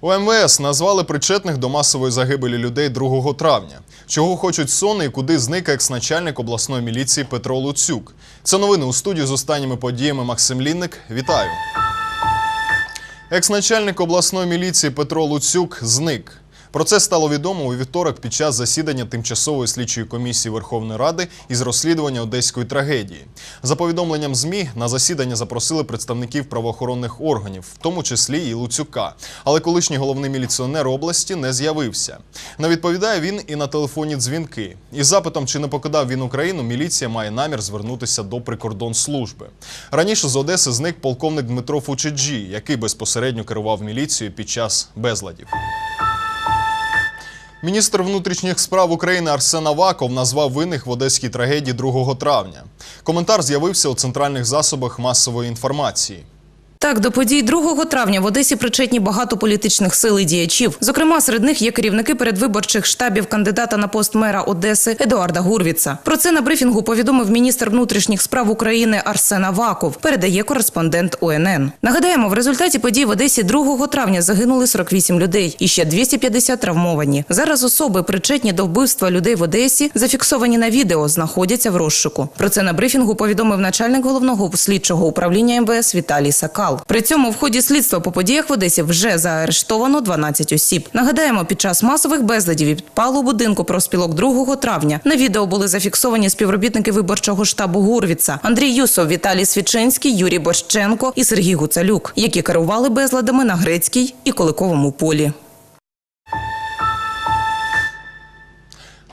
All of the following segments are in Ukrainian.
У МВС назвали причетних до масової загибелі людей 2 травня. Чого хочуть сони і куди зник екс-начальник обласної міліції Петро Луцюк. Це новини у студії з останніми подіями Максим Лінник. Вітаю. Екс-начальник обласної міліції Петро Луцюк зник. Про це стало відомо у вівторок під час засідання тимчасової слідчої комісії Верховної Ради із розслідування одеської трагедії. За повідомленням ЗМІ на засідання запросили представників правоохоронних органів, в тому числі і Луцюка. Але колишній головний міліціонер області не з'явився. Не відповідає він і на телефонні дзвінки. Із запитом, чи не покидав він Україну, міліція має намір звернутися до прикордонслужби. Раніше з Одеси зник полковник Дмитро Фучеджі, який безпосередньо керував міліцією під час безладів. Міністр внутрішніх справ України Арсен Аваков назвав винних в одеській трагедії 2 травня. Коментар з'явився у центральних засобах масової інформації. Так, до подій 2 травня в Одесі причетні багато політичних сил і діячів. Зокрема, серед них є керівники передвиборчих штабів кандидата на пост мера Одеси Едуарда Гурвіца. Про це на брифінгу повідомив міністр внутрішніх справ України Арсен Аваков. Передає кореспондент ОНН. Нагадаємо, в результаті подій в Одесі 2 травня загинули 48 людей і ще 250 травмовані. Зараз особи, причетні до вбивства людей в Одесі, зафіксовані на відео, знаходяться в розшуку. Про це на брифінгу повідомив начальник головного слідчого управління МВС Віталій Сакал. При цьому в ході слідства по подіях в Одесі вже заарештовано 12 осіб. Нагадаємо, під час масових безладів і підпалу будинку профспілок 2 травня на відео були зафіксовані співробітники виборчого штабу Гурвіца Андрій Юсов, Віталій Свічинський, Юрій Борщенко і Сергій Гуцалюк, які керували безладами на Грецькій і Куликовому полі.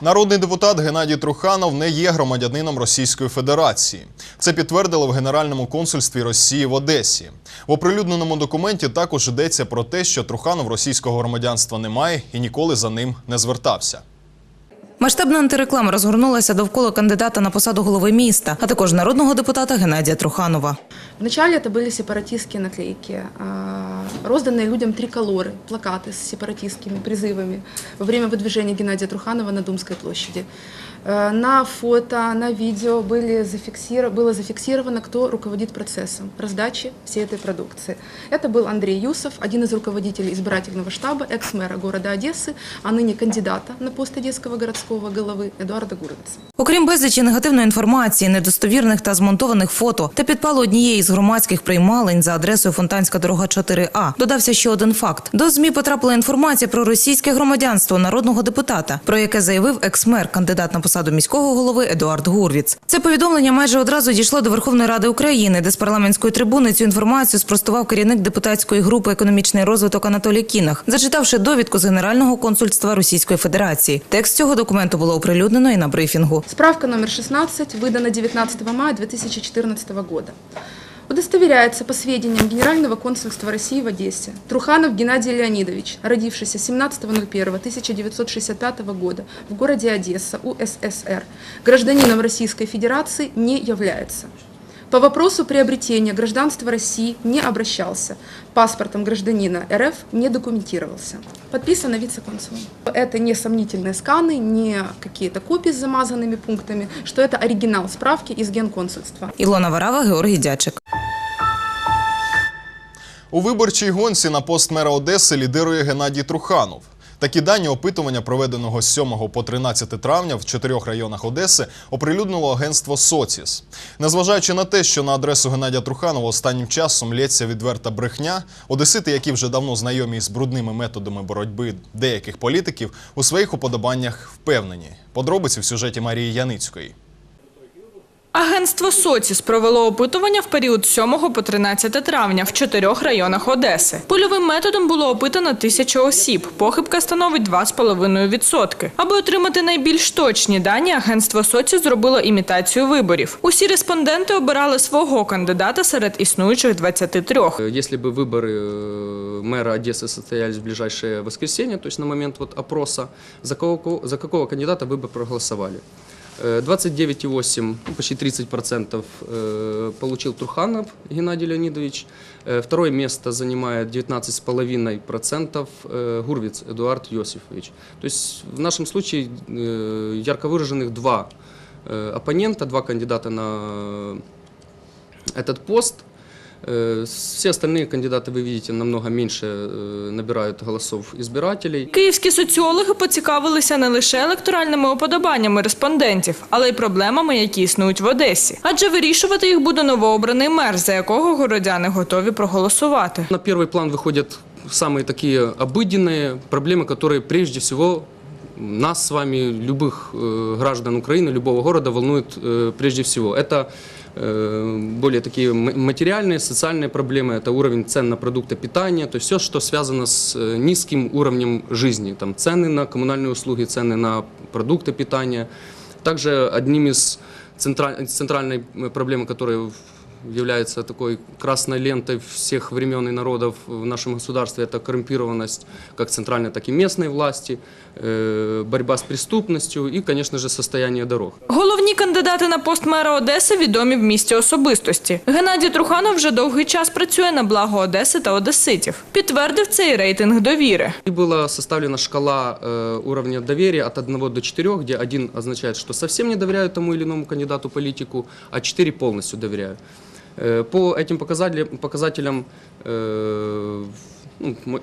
Народний депутат Геннадій Труханов не є громадянином Російської Федерації. Це підтвердили в Генеральному консульстві Росії в Одесі. В оприлюдненому документі також йдеться про те, що Труханов російського громадянства не має і ніколи за ним не звертався. Масштабна антиреклама розгорнулася довкола кандидата на посаду голови міста, а також народного депутата Геннадія Труханова. Вначале это были сепаратистские наклейки, а, розданные людям триколоры, плакаты с сепаратистскими призывами во время выдвижения Геннадия Труханова на Думской площади. Э, На фото, на видео были зафиксиро- было зафиксировано, кто руководит процессом раздачи всей этой продукции. Это был Андрей Юсов, один из руководителей избирательного штаба, экс-мэра города Одессы, а ныне кандидата на пост Одесского городского головы Эдуарда Гуровица. Окрім безлічі негативної інформації, недостовірних та змонтованих фото та підпалу однієї з громадських приймалень за адресою Фонтанська дорога 4А, додався ще один факт. До ЗМІ потрапила інформація про російське громадянство народного депутата, про яке заявив екс-мер, кандидат на посаду міського голови Едуард Гурвіц. Це повідомлення майже одразу дійшло до Верховної Ради України, де з парламентської трибуни цю інформацію спростував керівник депутатської групи економічний розвиток Анатолій Кінах, зачитавши довідку з Генерального консульства Російської Федерації. Текст цього документу було оприлюднено і на брифінгу. Справка номер 16 видана 19 мая 2014 года. Удостоверяется по сведениям Генерального консульства России в Одессе. Труханов Геннадий Леонидович, родившийся 17.01.1965 года в городе Одесса, УССР, гражданином Российской Федерации не является. По вопросу приобретения гражданства России не обращался. Паспортом гражданина РФ не документировался. Подписано вице-консулом. Это не сомнительные сканы, не какие-то копии с замазанными пунктами, что это оригинал справки из генконсульства. Ілона Варава, Георгій Дячик. У виборчій гонці на пост мера Одеси лідирує Геннадій Труханов. Такі дані опитування, проведеного з 7 по 13 травня в чотирьох районах Одеси, оприлюднило агентство Соціс. Незважаючи на те, що на адресу Геннадія Труханова останнім часом лється відверта брехня, одесити, які вже давно знайомі з брудними методами боротьби деяких політиків, у своїх уподобаннях впевнені. Подробиці в сюжеті Марії Яницької. Агентство «Соціс» провело опитування в період з 7 по 13 травня в чотирьох районах Одеси. Польовим методом було опитано тисячу осіб. Похибка становить 2,5%. Аби отримати найбільш точні дані, агентство «Соціс» зробило імітацію виборів. Усі респонденти обирали свого кандидата серед існуючих 23. Если бы выборы э, мэра Одессы состоялись в ближайшее воскресенье, то есть на момент вот опроса, за кого, за какого кандидата вы бы проголосовали? Э, 29,8, ну, почти 30% э, получил Труханов Геннадий Леонидович. Э, Второе место занимает 19,5% э, Гурвиц Эдуард Йосифович. То есть в нашем случае э, ярко выраженных два э, оппонента, два кандидата на этот пост. Э, Все остальные кандидаты, вы видите, намного меньше э, набирают голосов избирателей. Київські соціологи поцікавилися не лише електоральними уподобаннями респондентів, але й проблемами, які існують в Одесі. Адже вирішувати їх буде новообраний мер, за якого городяни готові проголосувати. На первый план выходят самые такие обыденные проблемы, которые прежде всего нас с вами, любых э, граждан Украины, любого города волнуют э, прежде всего. Это э, более такие м- материальные, социальные проблемы, это уровень цен на продукты питания, то есть все, что связано с э, низким уровнем жизни, там цены на коммунальные услуги, цены на продукты питания. Также одним из централь- центральной э, проблемы, которая в- является такой красной лентой всех времен и народов в нашем государстве, это коррумпированность как центральной, так и местной власти, э, борьба с преступностью и, конечно же, состояние дорог. Головні кандидати на пост мера Одеси відомі в місті особистості. Геннадій Труханов вже довгий час працює на благо Одеси та одеситів. Підтвердив цей рейтинг довіри. И была составлена шкала э, уровня доверия от 1 до 4, где 1 означает, что совсем не доверяю тому или иному кандидату политику, а 4 полностью доверяю. Э, по этим показателям, показателям э, ну, м-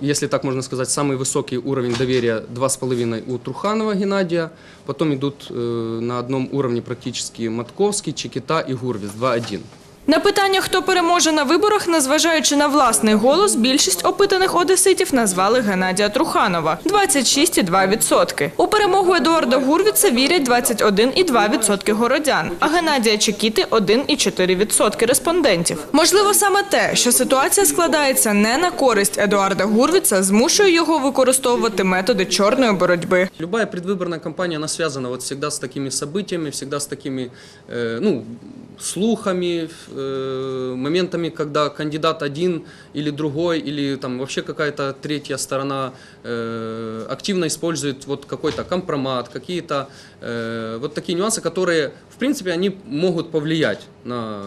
если так можно сказать, самый высокий уровень доверия 2,5 у Труханова Геннадия, потом идут э, на одном уровне практически Матковский, Чекита и Гурвиц 2,1. На питання, хто переможе на виборах, незважаючи на власний голос, більшість опитаних одеситів назвали Геннадія Труханова – 26,2%. У перемогу Едуарда Гурвіца вірять 21,2% городян, а Геннадія Чекіти – 1,4% респондентів. Можливо, саме те, що ситуація складається не на користь Едуарда Гурвіца, змушує його використовувати методи чорної боротьби. Любая предвыборная кампания, она связана вот всегда с такими событиями, всегда с такими, э, ну, слухами, э, моментами, когда кандидат один или другой, или там вообще какая-то третья сторона э, активно использует вот какой-то компромат, какие-то э, вот такие нюансы, которые, в принципе, они могут повлиять на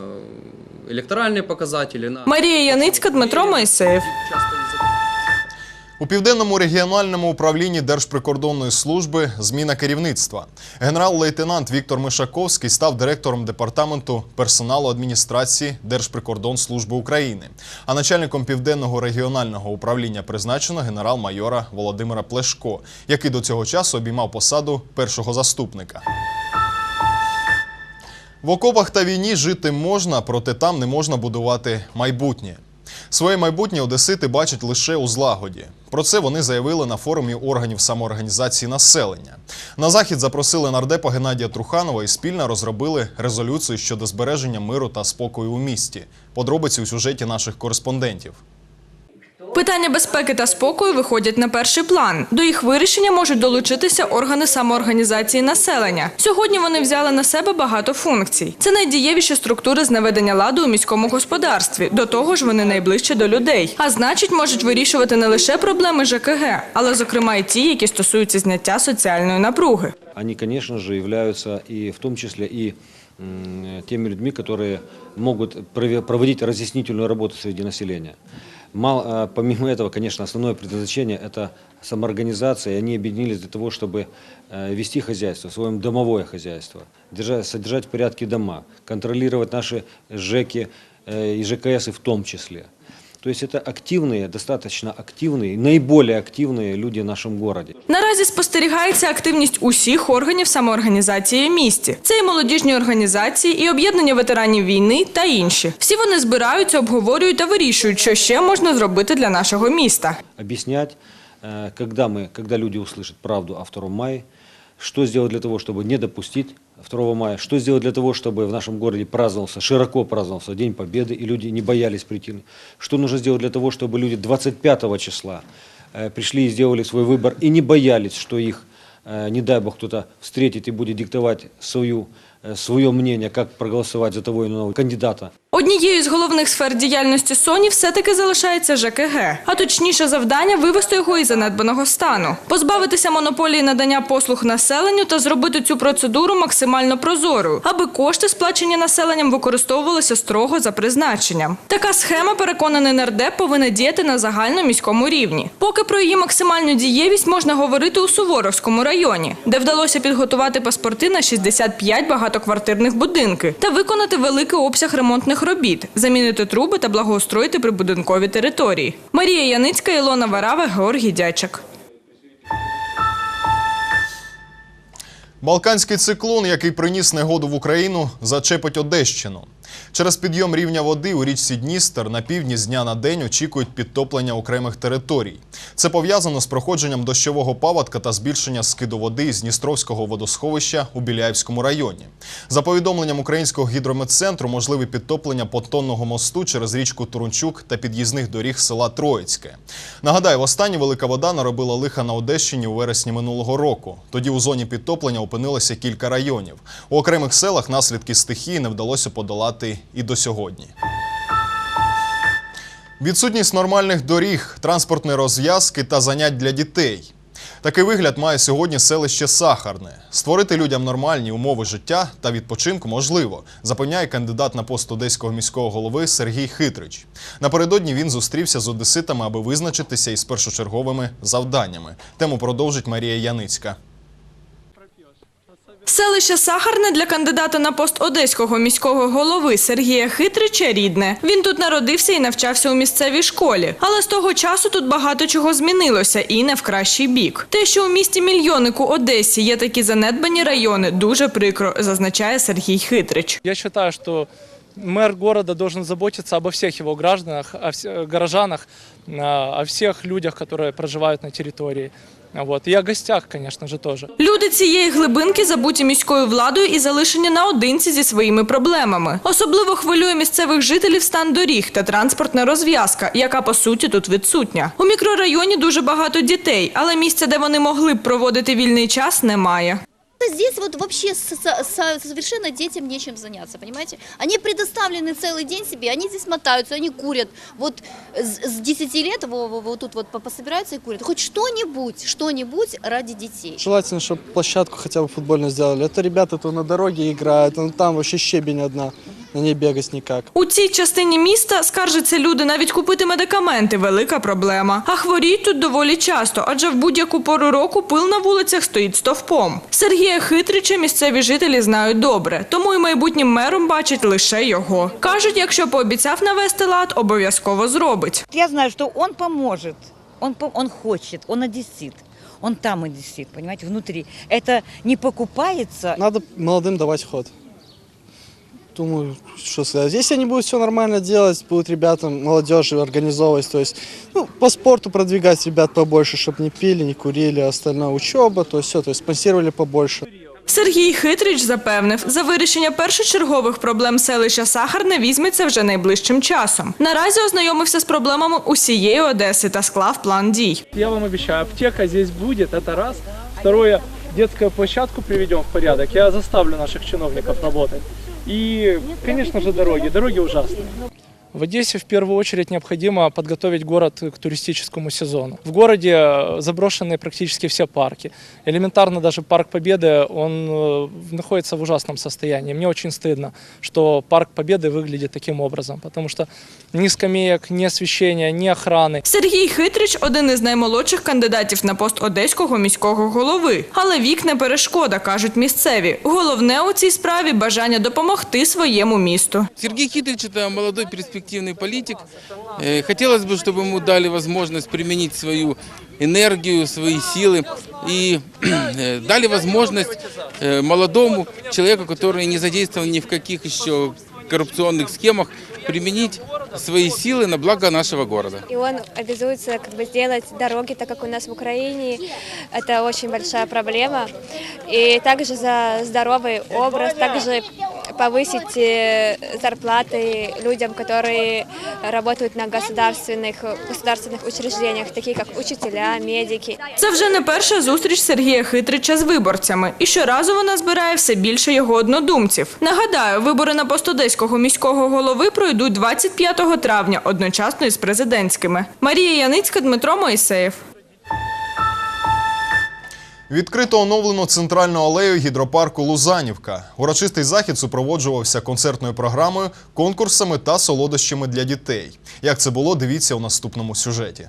электоральные показатели, на... Марія Яницька, Дмитро Моїсеєв. У південному регіональному управлінні Держприкордонної служби зміна керівництва. Генерал-лейтенант Віктор Мишаковський став директором департаменту персоналу адміністрації Держприкордонслужби України. А начальником південного регіонального управління призначено генерал-майора Володимира Плешко, який до цього часу обіймав посаду першого заступника. В окопах та війні жити можна, проте там не можна будувати майбутнє. Своє майбутнє одесити бачать лише у злагоді. Про це вони заявили на форумі органів самоорганізації населення. На захід запросили нардепа Геннадія Труханова і спільно розробили резолюцію щодо збереження миру та спокою у місті. Подробиці у сюжеті наших кореспондентів. Питання безпеки та спокою виходять на перший план. До їх вирішення можуть долучитися органи самоорганізації населення. Сьогодні вони взяли на себе багато функцій. Це найдієвіші структури з наведення ладу у міському господарстві. До того ж, вони найближче до людей. А значить, можуть вирішувати не лише проблеми ЖКГ, але зокрема й ті, які стосуються зняття соціальної напруги. они, конечно же, являются и в том числе и м, теми людьми, которые прове- проводить разъяснительную работу среди населения. Мало, а, помимо этого, конечно, основное предназначение – это самоорганизация, и они объединились для того, чтобы э, вести хозяйство, свое домовое хозяйство, держать, содержать в порядке дома, контролировать наши ЖЭКи э, и ЖКС в том числе. То есть это активные, достаточно активные, наиболее активные люди в нашем городе. Наразі спостерігається активність усіх органів самоорганізації в місті. Це і молодіжні організації, і об'єднання ветеранів війни та інші. Всі вони збираються, обговорюють та вирішують, що ще можна зробити для нашого міста. объяснять, э, когда, мы, когда люди услышат правду о 2 мая, что сделать для того, чтобы не допустить 2 мая, что сделать для того, чтобы в нашем городе праздновался, широко праздновался День Победы, и люди не боялись прийти, что нужно сделать для того, чтобы люди 25 числа э, пришли и сделали свой выбор, и не боялись, что их, э, не дай бог, кто-то встретит и будет диктовать свою, э, свое мнение, как проголосовать за того или иного кандидата. Однією з головних сфер діяльності Соні все-таки залишається ЖКГ, а точніше завдання вивести його із занедбаного стану, позбавитися монополії надання послуг населенню та зробити цю процедуру максимально прозорою, аби кошти, сплачені населенням, використовувалися строго за призначенням. Така схема, переконаний нардеп, повинна діяти на загальноміському рівні. Поки про її максимальну дієвість можна говорити у Суворовському районі, де вдалося підготувати паспорти на 65 багатоквартирних будинки та виконати великий обсяг ремонтних робіт, замінити труби та благоустроїти прибудинкові території. Марія Яницька, Ілона Варава, Георгій Дячак. Балканський циклон, який приніс негоду в Україну, зачепить Одещину. Через підйом рівня води у річці Дністер на півдні з дня на день очікують підтоплення окремих територій. Це пов'язано з проходженням дощового паводка та збільшення скиду води з Дністровського водосховища у Біляївському районі. За повідомленням українського гідрометцентру, можливі підтоплення понтонного мосту через річку Турунчук та під'їзних доріг села Троїцьке. Нагадаю, востаннє велика вода наробила лиха на Одещині у вересні минулого року. Тоді у зоні підтоплення опинилося кілька районів. У окремих селах наслідки стихії не вдалося подолати і до сьогодні. Відсутність нормальних доріг, транспортної розв'язки та занять для дітей. Такий вигляд має сьогодні селище Сахарне. Створити людям нормальні умови життя та відпочинку можливо, запевняє кандидат на пост одеського міського голови Сергій Хитрич. Напередодні він зустрівся з одеситами, аби визначитися із першочерговими завданнями. Тему продовжить Марія Яницька. Селище Сахарне для кандидата на пост одеського міського голови Сергія Хитрича рідне. Він тут народився і навчався у місцевій школі. Але з того часу тут багато чого змінилося і не в кращий бік. Те, що у місті мільйоннику Одесі є такі занедбані райони, дуже прикро, зазначає Сергій Хитрич. Я считаю, что мэр города должен заботиться обо всех его гражданах, о горожанах, о всех людях, которые проживают на территории. Вот. і о гостях, звісно ж, теж. Люди цієї глибинки забуті міською владою і залишені наодинці зі своїми проблемами. Особливо хвилює місцевих жителів стан доріг та транспортна розв'язка, яка по суті тут відсутня. У мікрорайоні дуже багато дітей, але місця, де вони могли б проводити вільний час, немає. Здесь вот вообще с- с- с- совершенно детям нечем заняться, понимаете? Они предоставлены целый день себе, они здесь мотаются, они курят. Вот с, с 10 лет во- во- вот тут вот по- пособираются и курят. Хоть что-нибудь, что-нибудь ради детей. Желательно, чтобы площадку хотя бы футбольную сделали. Это ребята то на дороге играют, ну там вообще щебень одна, на ней бегать никак. У цій частині міста скаржаться люди навіть купити медикаменти велика проблема. А хворіють тут доволі часто, адже в будь-яку пору року пил на вулицях стоїть стовпом. Сергія Хитрича місцеві жителі знають добре, тому і майбутнім мером бачать лише його. кажуть, якщо пообіцяв навести лад, обов'язково зробить. Я знаю, что он поможет, он, по- он хочет, он одессит. Он там одессит, понимаете, внутри. Это не покупается. Надо молодым давать ход Думаю, что сказать. Если они будут все нормально делать, будут ребятам, молодежи организовывать, то есть ну, по спорту продвигать ребят побольше, чтобы не пили, не курили, а остальное учеба, то есть все, то есть спонсировали побольше. Сергій Хитрич запевнив, за вирішення першочергових проблем селища Сахарне візьметься вже найближчим часом. Наразі ознайомився з проблемами усієї Одеси та склав план дій. Я вам обещаю, аптека здесь будет, это раз. Второе, детскую площадку приведем в порядок. Я заставлю наших чиновников работать. И, конечно же, дороги. Дороги ужасные. В Одессе в первую очередь необходимо подготовить город к туристическому сезону. В городе э, заброшены практически все парки. Элементарно даже парк Победы, он э, находится в ужасном состоянии. Мне очень стыдно, что парк Победы выглядит таким образом, потому что ни скамеек, ни освещения, ни охраны. Сергій Хитрич один із наймолодших кандидатів на пост одеського міського голови. Але вік не перешкода, кажуть місцеві. Головне у цій справі бажання допомогти своєму місту. Сергей Хитрич – это молодой перспективный политик. Э, Хотелось бы, чтобы ему дали возможность применить свою энергию, свои силы и э, дали возможность э, молодому человеку, который не задействован ни в каких еще коррупционных схемах, применить свои силы на благо нашего города. И он обязуется как бы сделать дороги, так как у нас в Украине это очень большая проблема. И также за здоровый образ, также повысить э, зарплаты людям, которые работают на государственных, государственных учреждениях, такие как учителя, медики. Це вже не перша зустріч Сергія Хитрича з виборцями, і щоразу вона збирає все більше його однодумців. Нагадаю, вибори на пост одеського міського голови пройдуть 25 травня, одночасно із президентськими. Марія Яницька, Дмитро Моїсеєв. Відкрито оновлено центральну алею гідропарку Лузанівка. Урочистий захід супроводжувався концертною програмою, конкурсами та солодощами для дітей. Як це було, дивіться у наступному сюжеті.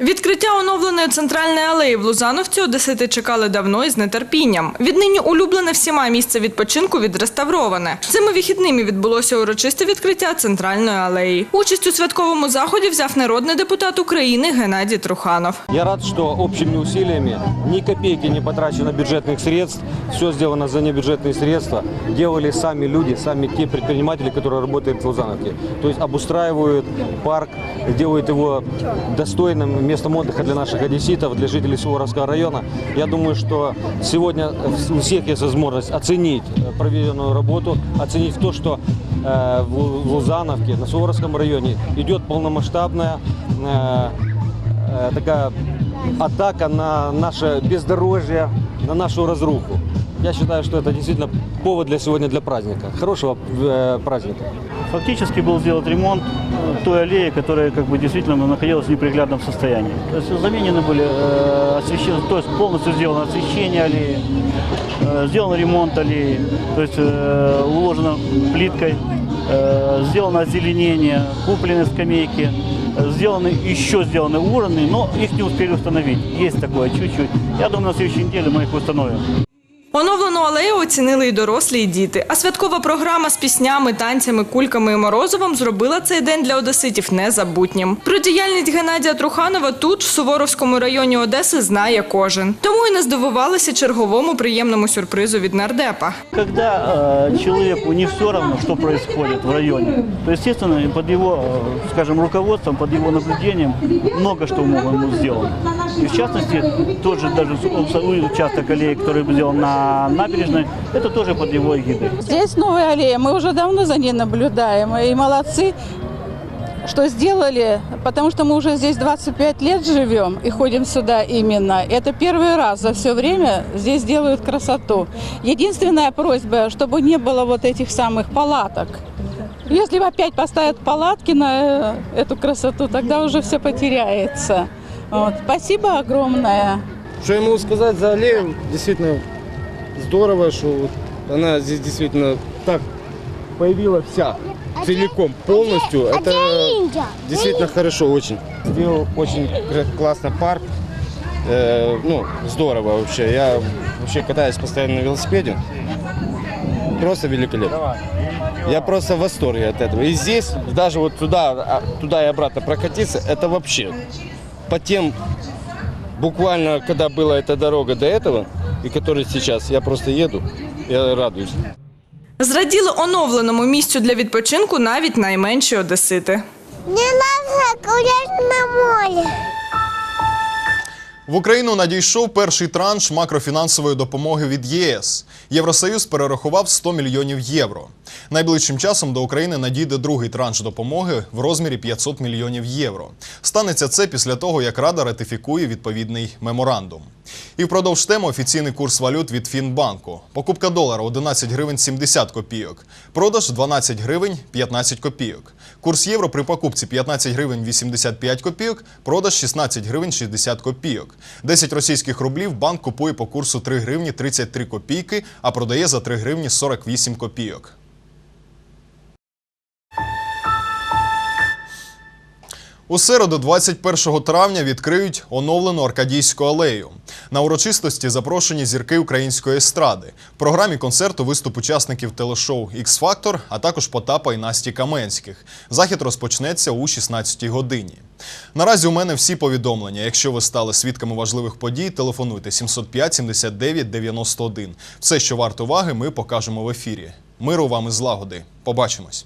Відкриття оновленої центральної алеї в Лузановці одесити чекали давно і з нетерпінням. Віднині улюблене всіма місце відпочинку відреставроване. Цими вихідними відбулося урочисте відкриття центральної алеї. Участь у святковому заході взяв народний депутат України Геннадій Труханов. Я рад, что общими усилиями ни копейки не потрачено бюджетных средств, все сделано за небюджетные средства, делали сами люди, сами те предприниматели, которые работают в Лузановке. То есть обустраивают парк, делают его достойным местом отдыха для наших одесситов, для жителей Суворовского района. Я думаю, что сегодня у всех есть возможность оценить э, проведенную работу, оценить то, что э, в Лузановке, на Суворовском районе идет полномасштабная э, э, такая атака на наше бездорожье, на нашу разруху. Я считаю, что это действительно повод для сегодня для праздника, хорошего э, праздника. Фактически был сделан ремонт э, той аллеи, которая как бы действительно находилась в неприглядном состоянии. То есть заменены были э, освещение, то есть полностью сделано освещение аллеи, э, сделан ремонт аллеи, то есть э, уложено плиткой, э, сделано озеленение, куплены скамейки, сделаны еще сделаны уровни, но их не успели установить. Есть такое чуть-чуть. Я думаю, на следующей неделе мы их установим. Оновлену алею оцінили і дорослі, і діти. А святкова програма з піснями, танцями, кульками і морозивом зробила цей день для одеситів незабутнім. Про діяльність Геннадія Труханова тут, в Суворовському районі Одеси, знає кожен. Тому і не здивувалися черговому приємному сюрпризу від нардепа. Когда э, человеку не все равно, что происходит в районе, то, естественно, под его, э, скажем, руководством, под его наблюдением много что мы ему сделано. И в частности, тот же даже участок аллеи, который сделан на набережной, это тоже под его эгидой. Здесь новая аллея, мы уже давно за ней наблюдаем. И молодцы, что сделали, потому что мы уже здесь 25 лет живем и ходим сюда именно. Это первый раз за все время здесь делают красоту. Единственная просьба, чтобы не было вот этих самых палаток. Если опять поставят палатки на э, эту красоту, тогда уже все потеряется. Вот. Спасибо огромное. Что я могу сказать за аллею? Действительно здорово, что вот она здесь действительно так появилась вся, целиком, полностью. Это действительно хорошо очень. Сделал очень классно парк. Э, ну, здорово вообще. Я вообще катаюсь постоянно на велосипеде. Просто великолепно. Я просто в восторге от этого. И здесь, даже вот туда, а, туда и обратно прокатиться, это вообще по тем буквально, когда была эта дорога до этого, и которая сейчас, я просто еду, я радуюсь. Зраділи оновленому місцю для відпочинку навіть найменші одесити. Мне надо гулять на море. В Україну надійшов перший транш макрофінансової допомоги від ЄС. Євросоюз перерахував 100 мільйонів євро. Найближчим часом до України надійде другий транш допомоги в розмірі 500 мільйонів євро. Станеться це після того, як Рада ратифікує відповідний меморандум. І впродовж теми офіційний курс валют від Фінбанку. Покупка долара 11 гривень 70 копійок, продаж 12 гривень 15 копійок. Курс євро при покупці 15 гривень 85 копійок, продаж 16 гривень 60 копійок. 10 російських рублів банк купує по курсу 3 гривні 33 копійки, а продає за 3 гривні 48 копійок. У середу, 21 травня, відкриють оновлену Аркадійську алею. На урочистості запрошені зірки української естради. В програмі концерту виступ учасників телешоу X Factor, а також Потапа і Насті Каменських. Захід розпочнеться у 16 годині. Наразі у мене всі повідомлення. Якщо ви стали свідками важливих подій, телефонуйте 705 79 91. Все, що варто уваги, ми покажемо в ефірі. Миру вам і злагоди. Побачимось.